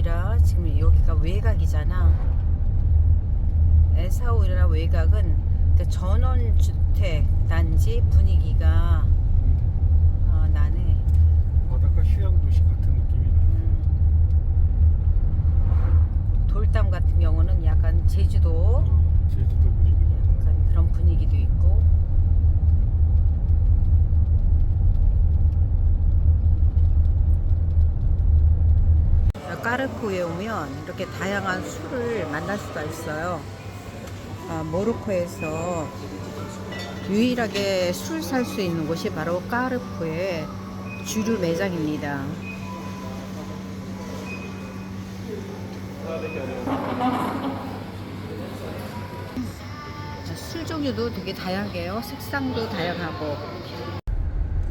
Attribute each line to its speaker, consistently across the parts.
Speaker 1: 에사오이라 지금 여기가 외곽이잖아. 에사오이라 외곽은 그 전원주택 단지 분위기가
Speaker 2: 음,
Speaker 1: 어, 나네.
Speaker 2: 바닷가 휴양 도시 같은 느낌이네.
Speaker 1: 음. 돌담 같은 경우는 약간 제주도
Speaker 2: 어, 제주도 분위기가.
Speaker 1: 약간 그런 분위기도 있고. 까르코에 오면 이렇게 다양한 술을 만날 수가 있어요. 아, 모로코에서 유일하게 술 살 수 있는 곳이 바로 까르코의 주류 매장입니다. 술 종류도 되게 다양해요. 색상도 다양하고.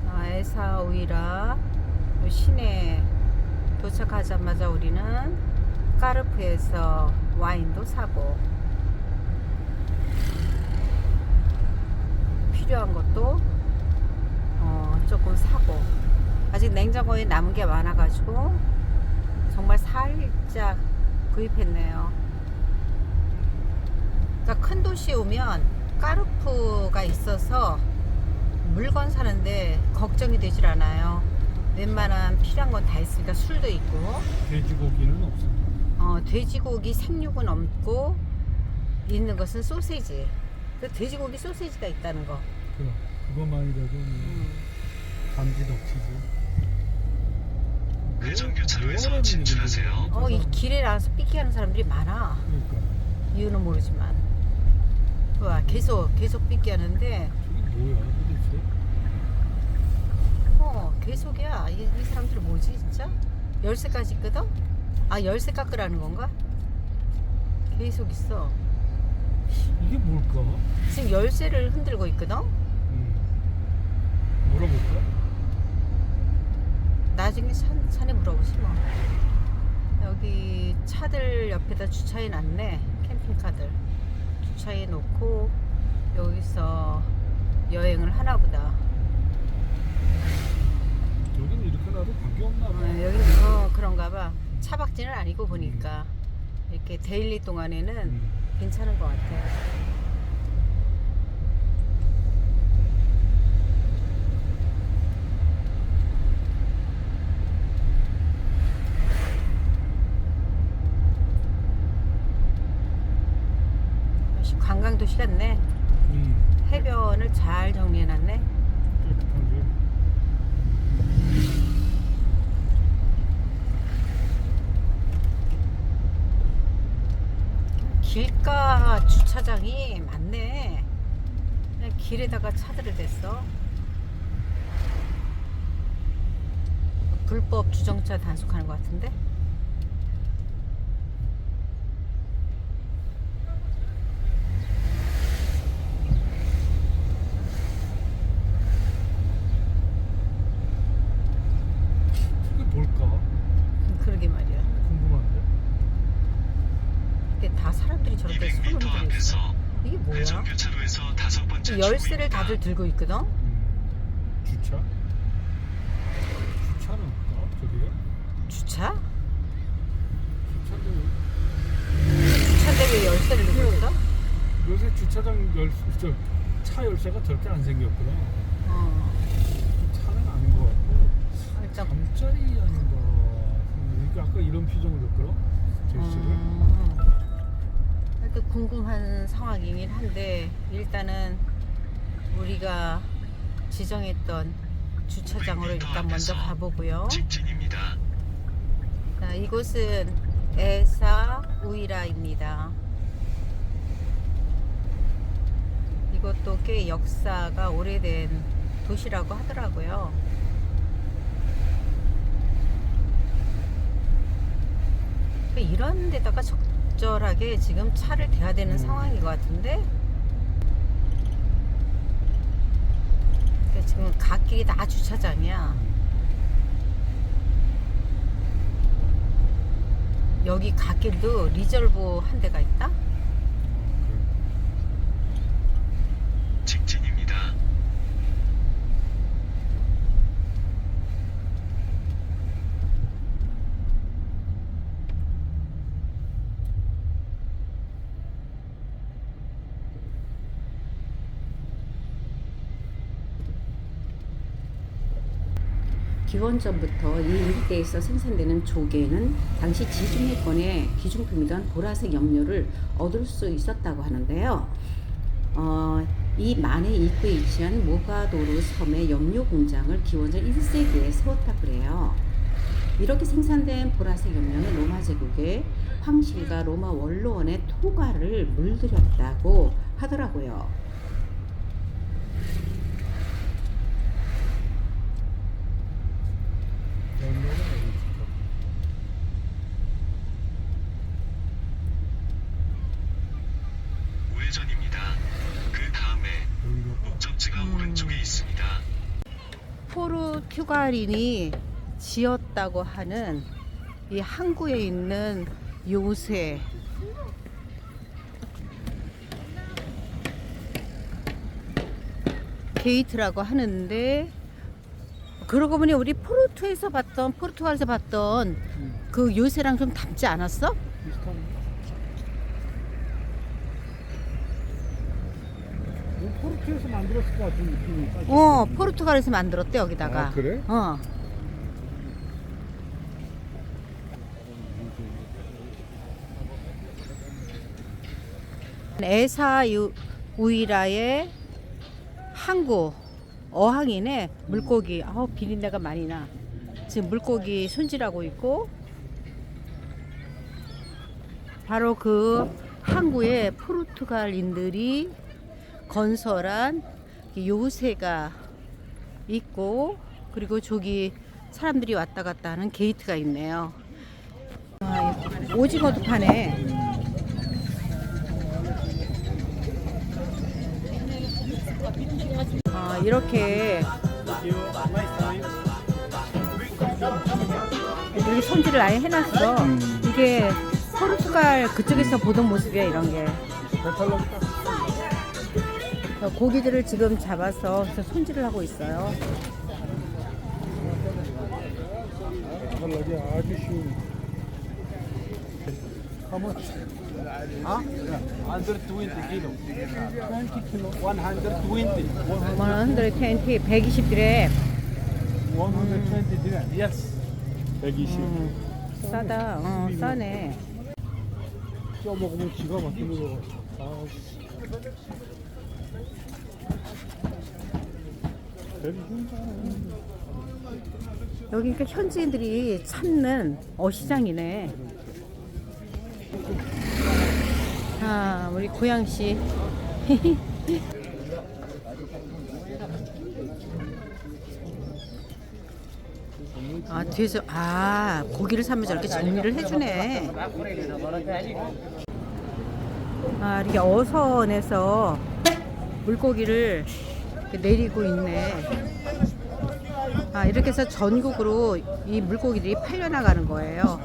Speaker 1: 아, 에사 오이라 요 시내 도착하자마자 우리는 까르프에서 와인도 사고 필요한 것도 어, 조금 사고 아직 냉장고에 남은 게 많아가지고 정말 살짝 구입했네요. 그러니까 큰 도시에 오면 까르프가 있어서 물건 사는데 걱정이 되질 않아요. 웬만한 필요한 건 다 있으니까 술도 있고
Speaker 2: 돼지고기는 없습니다.
Speaker 1: 어, 돼지고기 생육은 없고 있는 것은 소세지. 그 돼지고기 소세지가 있다는 거.
Speaker 2: 그럼 그것만이라도 뭐
Speaker 1: 음.
Speaker 2: 감지 덕치지.
Speaker 3: 회전 교차로에서
Speaker 2: 뭐라는
Speaker 3: 진출하세요.
Speaker 2: 얘기인지
Speaker 1: 어, 이. 길에 나와서 삐끼하는 사람들이 많아.
Speaker 2: 그러니까
Speaker 1: 이유는 모르지만. 와, 계속 계속 삐끼하는데
Speaker 2: 저게 뭐야
Speaker 1: 계속이야. 이, 이 사람들 뭐지, 진짜? 열쇠까지 있거든? 아, 열쇠 깎으라는 건가? 계속 있어.
Speaker 2: 이게 뭘까?
Speaker 1: 지금 열쇠를 흔들고 있거든?
Speaker 2: 음. 물어볼까?
Speaker 1: 나중에 산, 산에 물어보시 뭐. 여기 차들 옆에다 주차해 놨네. 캠핑카들. 주차해 놓고 여기서 여행을 하나 보다.
Speaker 2: 여기는 이렇게 놔도 관계 없나 봐.
Speaker 1: 어, 어, 그런가 봐. 차박지는 아니고 보니까 이렇게 데일리 동안에는
Speaker 2: 음.
Speaker 1: 괜찮은 것 같아. 역시 관광도시 같네.
Speaker 2: 음.
Speaker 1: 해변을 잘 정리해놨네.
Speaker 2: 깨끗한 게.
Speaker 1: 길가 주차장이 많네. 그냥 길에다가 차들을 댔어. 불법 주정차 단속하는 것 같은데?
Speaker 2: 이게 뭘까?
Speaker 1: 음, 그러게 말이야.
Speaker 2: 궁금한데.
Speaker 1: 근데 다 사람들이 저렇게 손을
Speaker 3: 200m
Speaker 1: 들고 있어.
Speaker 3: 앞에서
Speaker 1: 이게 뭐야?
Speaker 3: 회전 교차로에서 다섯 번째
Speaker 1: 이 열쇠를. 다들 들고 있거든?
Speaker 2: 음. 주차? 주차는 없까? 저기에?
Speaker 1: 주차?
Speaker 2: 주차는
Speaker 1: 주차인데 왜 열쇠를 들고 있어?
Speaker 2: 요새 주차장 열쇠, 저, 차 열쇠가 저렇게 안 생겼구나.
Speaker 1: 어.
Speaker 2: 차는 아닌 것 같고.
Speaker 1: 일단
Speaker 2: 잠자리 아닌가. 그러니까 아까 이런 표정을 했더라. 제시를.
Speaker 1: 음, 이렇게 궁금한 상황이긴 한데 일단은 우리가 지정했던 주차장으로 일단 먼저 가보고요.
Speaker 3: 직진입니다.
Speaker 1: 자, 이곳은 에사 우이라입니다. 이것도 꽤 역사가 오래된 도시라고 하더라고요. 그 이런 데다가 적절하게 지금 차를 대야 되는
Speaker 2: 음.
Speaker 1: 상황인 것 같은데 근데 지금 갓길이 다 주차장이야 여기 갓길도 리저브 한 대가 있다?
Speaker 4: 기원전부터 이 일대에서 생산되는 조개는 당시 지중해권의 기중품이던 보라색 염료를 얻을 수 있었다고 하는데요. 어, 이 만해 입구에 위치한 모가도르 섬의 염료 공장을 기원전 1세기에 세웠다고 그래요. 이렇게 생산된 보라색 염료는 로마 제국의 황실과 로마 원로원의 토가를 물들였다고 하더라고요.
Speaker 2: 연료가 여기 있어.
Speaker 3: 우회전입니다. 그 다음에 목적지가
Speaker 1: 음.
Speaker 3: 오른쪽에 있습니다.
Speaker 1: 포르투갈인이 지었다고 하는 이 항구에 있는 요새 게이트라고 하는데 그러고 보니 우리 포르투에서 봤던 포르투갈에서 봤던
Speaker 2: 음,
Speaker 1: 그 요새랑 좀 닮지 않았어?
Speaker 2: 비슷한. 이거 포르투에서 만들었을 것 같은 느낌이. 살짝
Speaker 1: 어. 포르투갈에서 만들었대 여기다가
Speaker 2: 아, 그래?
Speaker 1: 어 에사 유- 우이라의 항구 어항이네 물고기 아우 비린내가 많이 나 지금 물고기 손질하고 있고 바로 그 항구에 포르투갈인들이 건설한 요새가 있고 그리고 저기 사람들이 왔다 갔다 하는 게이트가 있네요. 아, 오징어도 파네. 아, 이렇게 이렇게 손질을 아예 해놨어.
Speaker 2: 음.
Speaker 1: 이게 포르투갈 그쪽에서 보던 모습이야 이런 게. 어, 고기들을 지금 잡아서 손질을 하고 있어요.
Speaker 2: 배탈나기 아주 쉬운. 가만.
Speaker 5: Huh? Under 20 kilo. 20 kilo. 120.
Speaker 1: 120, 120드래.
Speaker 5: 120 dirham. Yes.
Speaker 2: 120.
Speaker 1: 싸다. 어, 싸네.
Speaker 2: 쪄 먹으면 기가 막히는 거. 아,
Speaker 1: 여기 그러니까 현지인들이 찾는 어시장이네. 아, 우리 고양시. 아, 뒤에서, 아, 고기를 사면 저렇게 정리를 해주네. 아, 이렇게 어선에서 물고기를 내리고 있네. 아, 이렇게 해서 전국으로 이 물고기들이 팔려나가는 거예요.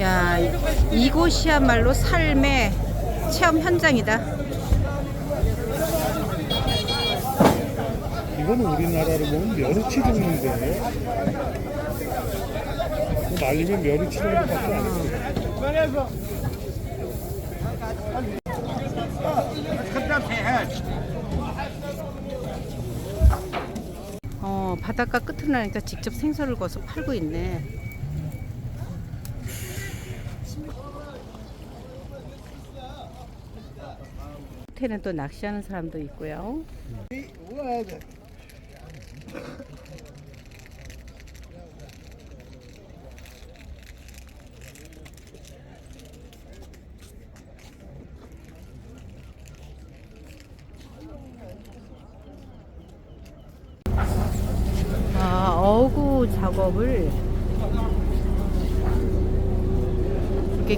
Speaker 1: 야, 이- 이곳이야말로 삶의 체험 현장이다.
Speaker 2: 이거는 우리나라로 보면 멸치 종류인데. 이거 말리면 멸치 정도밖에 안 해.
Speaker 1: 어, 바닷가 끝으로 나니까 직접 생선을 거서 팔고 있네. 호텔은 또 낚시하는 사람도 있고요. 아, 어구 작업을 이렇게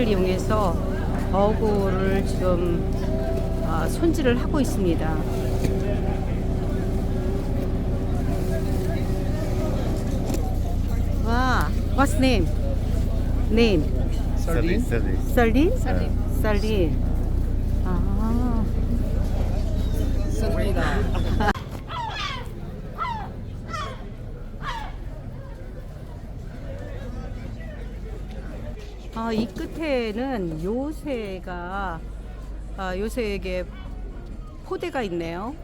Speaker 1: 도르를 이용해서 어구를 지금 아, 손질을 하고 있습니다. 와, what's name? Name?
Speaker 2: Sardine?
Speaker 1: Sardine? Sardine. 아. 아, 이 끝에는 요새가 아, 요새에게 포대가 있네요.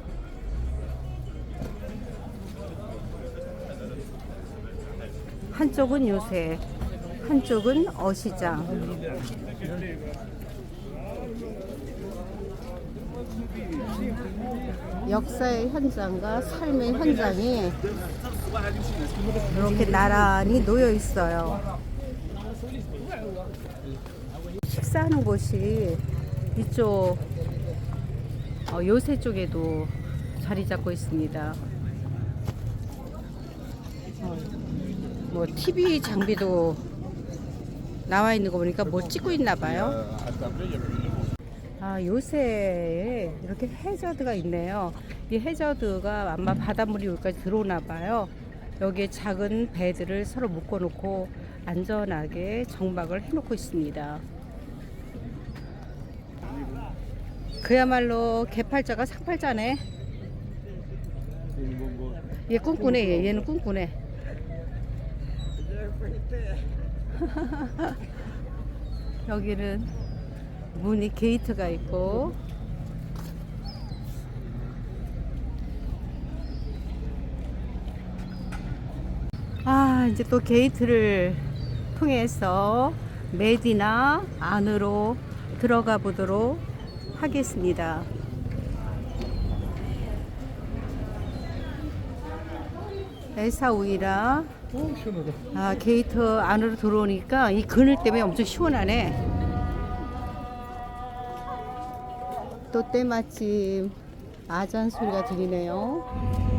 Speaker 1: 한쪽은 요새, 한쪽은 어시장. 역사의 현장과 삶의 현장이 이렇게 나란히 놓여 있어요. 식사하는 곳이 이쪽 어, 요새 쪽에도 자리 잡고 있습니다. 어, 뭐 TV 장비도 나와 있는 거 보니까 뭐 찍고 있나 봐요. 아, 요새에 이렇게 해저드가 있네요. 이 해저드가 아마 바닷물이 여기까지 들어오나 봐요. 여기에 작은 배들을 서로 묶어놓고 안전하게 정박을 해놓고 있습니다. 그야말로 개팔자가 상팔자네. 얘 꿈꾸네, 얘. 얘는 꿈꾸네. 여기는 문이 게이트가 있고 아 이제 또 게이트를 통해서 메디나 안으로 들어가 보도록 하겠습니다. 에사우이라. 아 게이트 안으로 들어오니까 이 그늘 때문에 엄청 시원하네. 또 때마침 아잔 소리가 들리네요.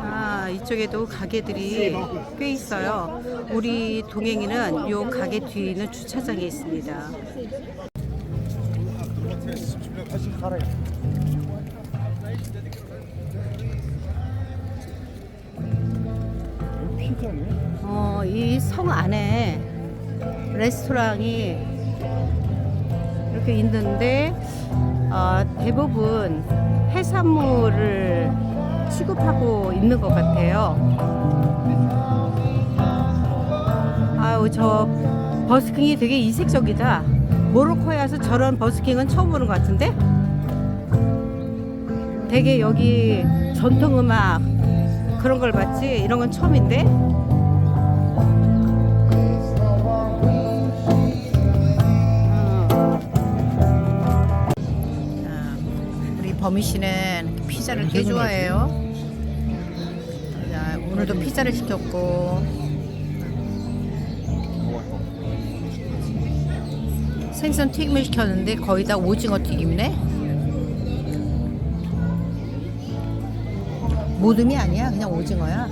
Speaker 1: 아 이쪽에도 가게들이 꽤 있어요. 우리 동행이는 요 가게 뒤에 있는 주차장에 있습니다. 어, 이 성 안에 레스토랑이 이렇게 있는데 어, 대부분 해산물을 취급하고 있는 것 같아요. 아우 저 버스킹이 되게 이색적이다. 모로코에 와서 저런 버스킹은 처음 보는 것 같은데? 되게 여기 전통 음악 그런 걸 봤지 이런 건 처음인데 범희 씨는 피자를 꽤 좋아해요. 자, 오늘도 피자를 시켰고 생선 튀김을 시켰는데 거의 다 오징어 튀김이네. 모듬이 아니야, 그냥 오징어야.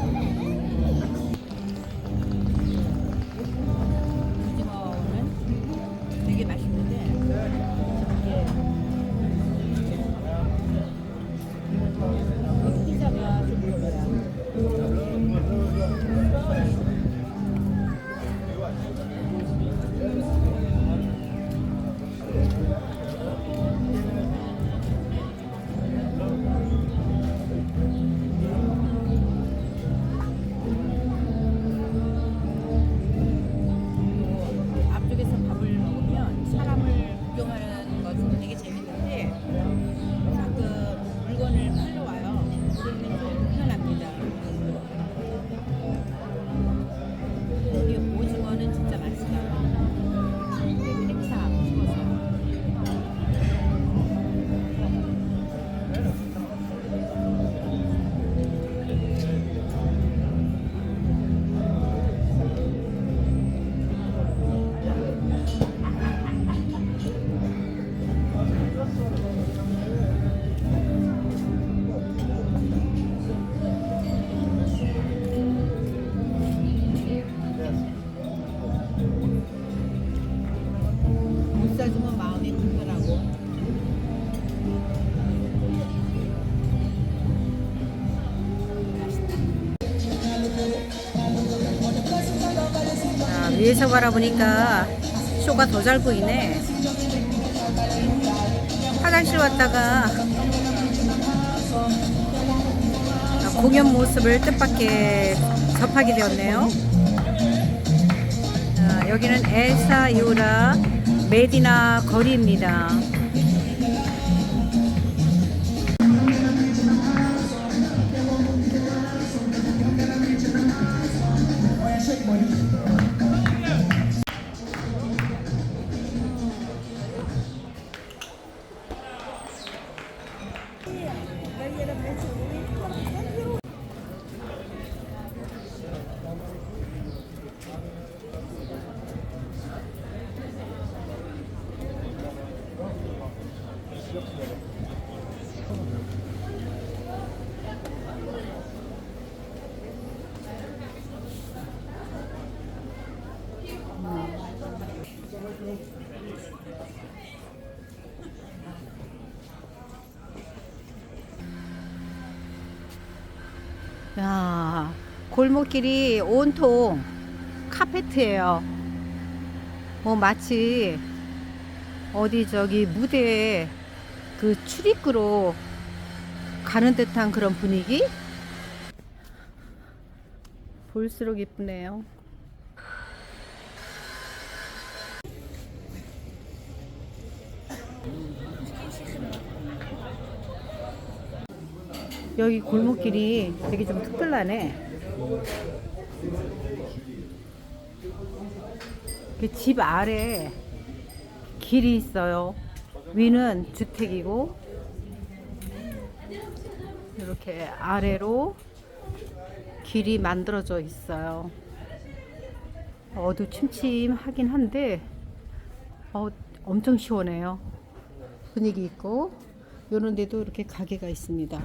Speaker 1: 위에서 바라보니까 쇼가 더 잘 보이네. 화장실 왔다가 공연 모습을 뜻밖의 접하게 되었네요. 아, 여기는 에사 이우라 메디나 거리입니다. 골목길이 온통 카페트예요. 뭐 마치 어디 저기 무대에 그 출입구로 가는 듯한 그런 분위기? 볼수록 이쁘네요. 여기 골목길이 되게 좀 특별하네. 그 집 아래 길이 있어요. 위는 주택이고 이렇게 아래로 길이 만들어져 있어요. 어두침침하긴 한데 어, 엄청 시원해요. 분위기 있고 이런 데도 이렇게 가게가 있습니다.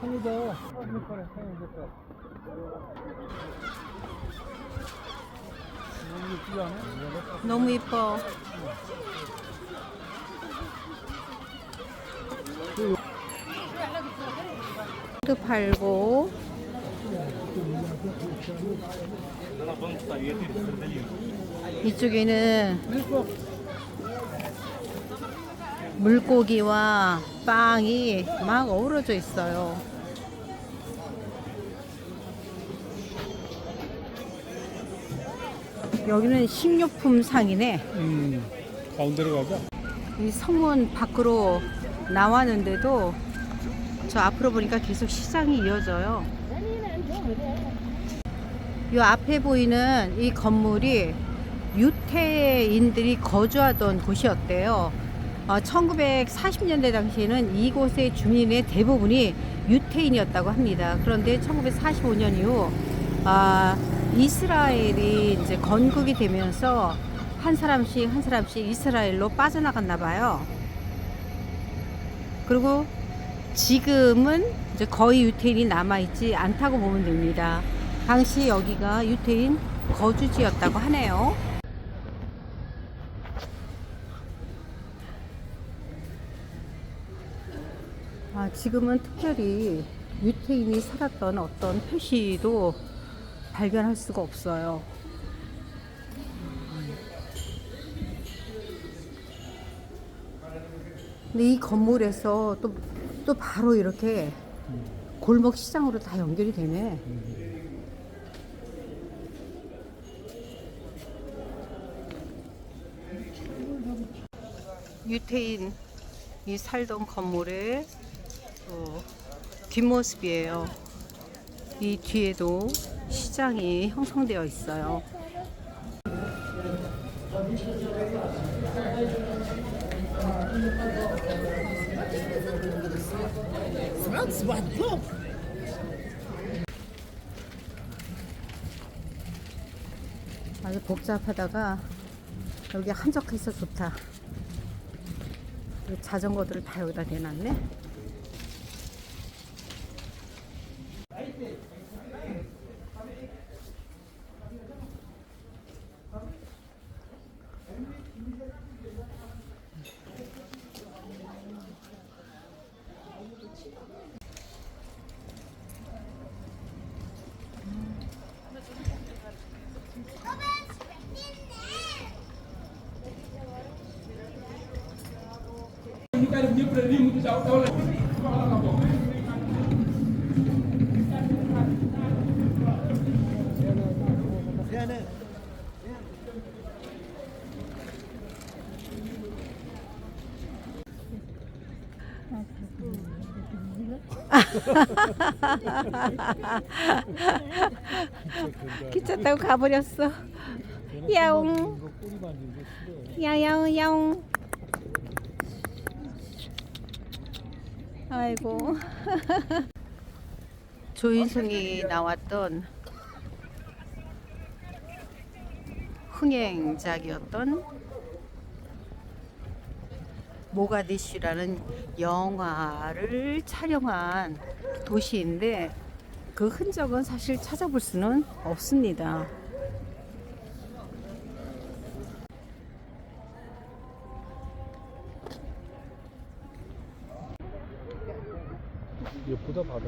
Speaker 2: 산이다. 산이다. 산이다. 너무
Speaker 1: 이뻐. 도 팔고 이쪽에는 물고기와 빵이 막 어우러져 있어요. 여기는 식료품 상이네.
Speaker 2: 음. 가운데로 가자.
Speaker 1: 이 성문 밖으로 나왔는데도 저 앞으로 보니까 계속 시장이 이어져요. 이 앞에 보이는 이 건물이 유태인들이 거주하던 곳이었대요. 어, 1940년대 당시에는 이곳의 주민의 대부분이 유태인이었다고 합니다. 그런데 1945년 이후 아, 이스라엘이 이제 건국이 되면서 한 사람씩 한 사람씩 이스라엘로 빠져나갔나 봐요. 그리고 지금은 이제 거의 유태인이 남아있지 않다고 보면 됩니다. 당시 여기가 유태인 거주지였다고 하네요. 아, 지금은 특별히 유태인이 살았던 어떤 표시도 발견할 수가 없어요. 근데 이 건물에서 또, 또 바로 이렇게 골목 시장으로 다 연결이 되네. 유태인이 살던 건물의 어, 뒷모습이에요. 이 뒤에도 시장이 형성되어 있어요. 아주 복잡하다가 여기 한적해서 좋다. 이 자전거들을 다 여기다 내놨네. 기차 타고 가버렸어. 야옹. 야야옹 야옹. 아이고. 조인성이 나왔던 흥행작이었던 모가디슈라는 영화를 촬영한 도시인데 그 흔적은 사실 찾아볼 수는 없습니다.
Speaker 2: 예쁘다 바다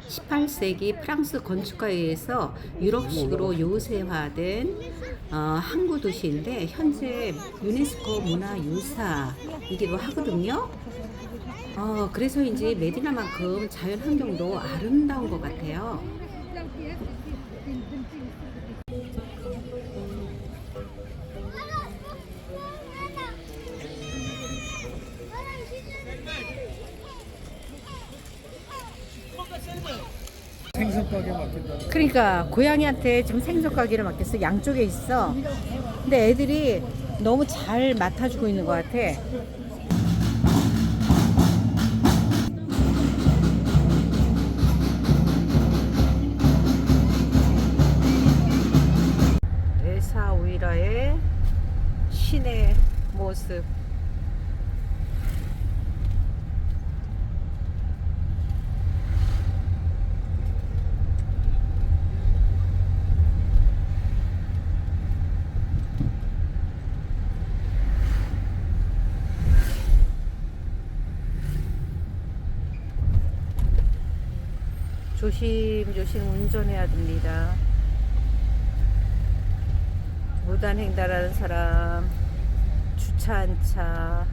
Speaker 4: 18세기 프랑스 건축가에 의해서 유럽식으로 요새화된 어, 항구 도시인데 현재 유네스코 문화유사이기도 하거든요. 어, 그래서인지 메디나만큼 자연 환경도 아름다운 것 같아요.
Speaker 2: 가게 맡긴다.
Speaker 1: 그러니까 고양이한테 지금 생선 가게를 맡겼어. 양쪽에 있어. 근데 애들이 너무 잘 맡아주고 있는 것 같아. 에사 우이라의 시내 모습. 조심조심 운전해야 됩니다. 무단횡단하는 사람, 주차한 차,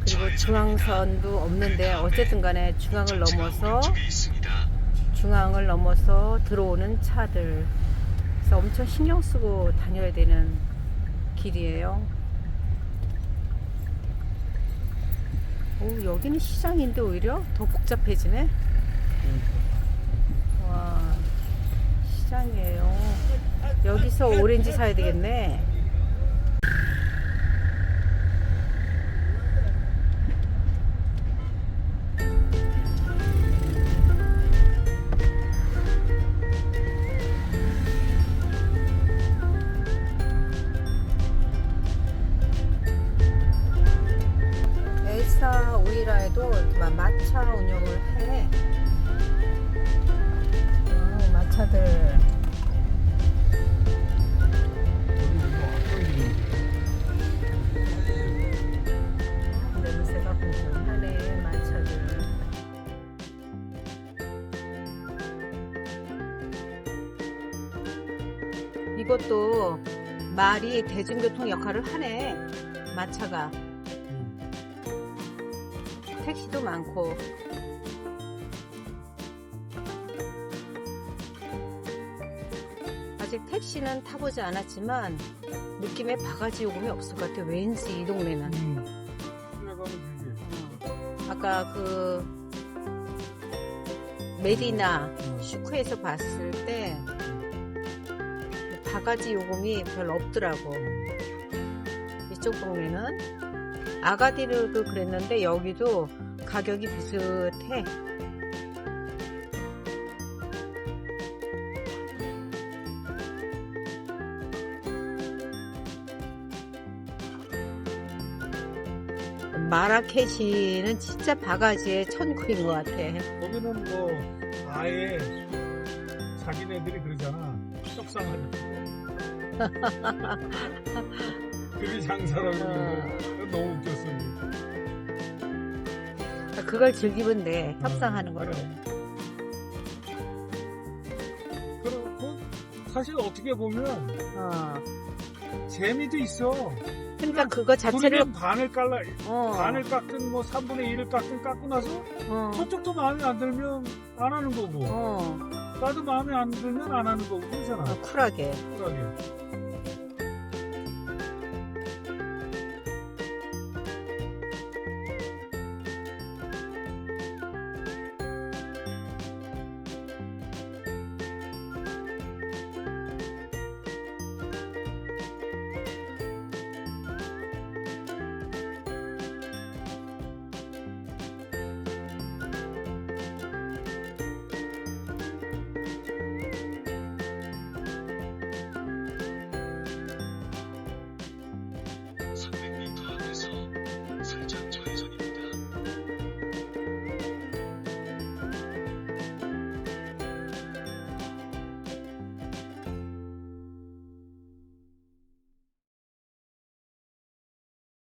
Speaker 1: 그리고 중앙선도 없는데 어쨌든 간에 중앙을 넘어서. 중앙을 넘어서 들어오는 차들. 그래서 엄청 신경 쓰고 다녀야 되는 길이에요. 오, 여기는 시장인데 오히려 더 복잡해지네. 와, 시장이에요. 여기서 오렌지 사야 되겠네. 이것도 말이 대중교통 역할을 하네, 마차가. 택시도 많고. 아직 택시는 타보지 않았지만 느낌에 바가지 요금이 없을 것 같아. 왠지 이 동네는.
Speaker 2: 음. 되지.
Speaker 1: 아까 그 메디나 슈크에서 봤을 때 바가지 요금이 별로 없더라고. 이쪽 동네는 아가디르도 그랬는데 여기도 가격이 비슷해. 마라케시는 진짜 바가지의 천국인 것 같아.
Speaker 2: 거기는 뭐 아예 자기네들이 그러잖아. 떡상하는 그게 장사라고 있는 거 어. 너무 웃겼습니다.
Speaker 1: 아, 그걸 즐기면 돼. 어, 협상하는 거를.
Speaker 2: 그리고 사실 어떻게 보면
Speaker 1: 어.
Speaker 2: 재미도 있어.
Speaker 1: 그러니까 그거 자체를
Speaker 2: 분명 반을 깔라
Speaker 1: 어.
Speaker 2: 반을 깎든 뭐 3분의 1을 깎든 깎고 나서
Speaker 1: 어.
Speaker 2: 저쪽도 마음에 안 들면 안 하는 거고.
Speaker 1: 어.
Speaker 2: 나도 마음에 안 들면 안 하는 거고 그잖아
Speaker 1: 아, 쿨하게.
Speaker 2: 쿨하게.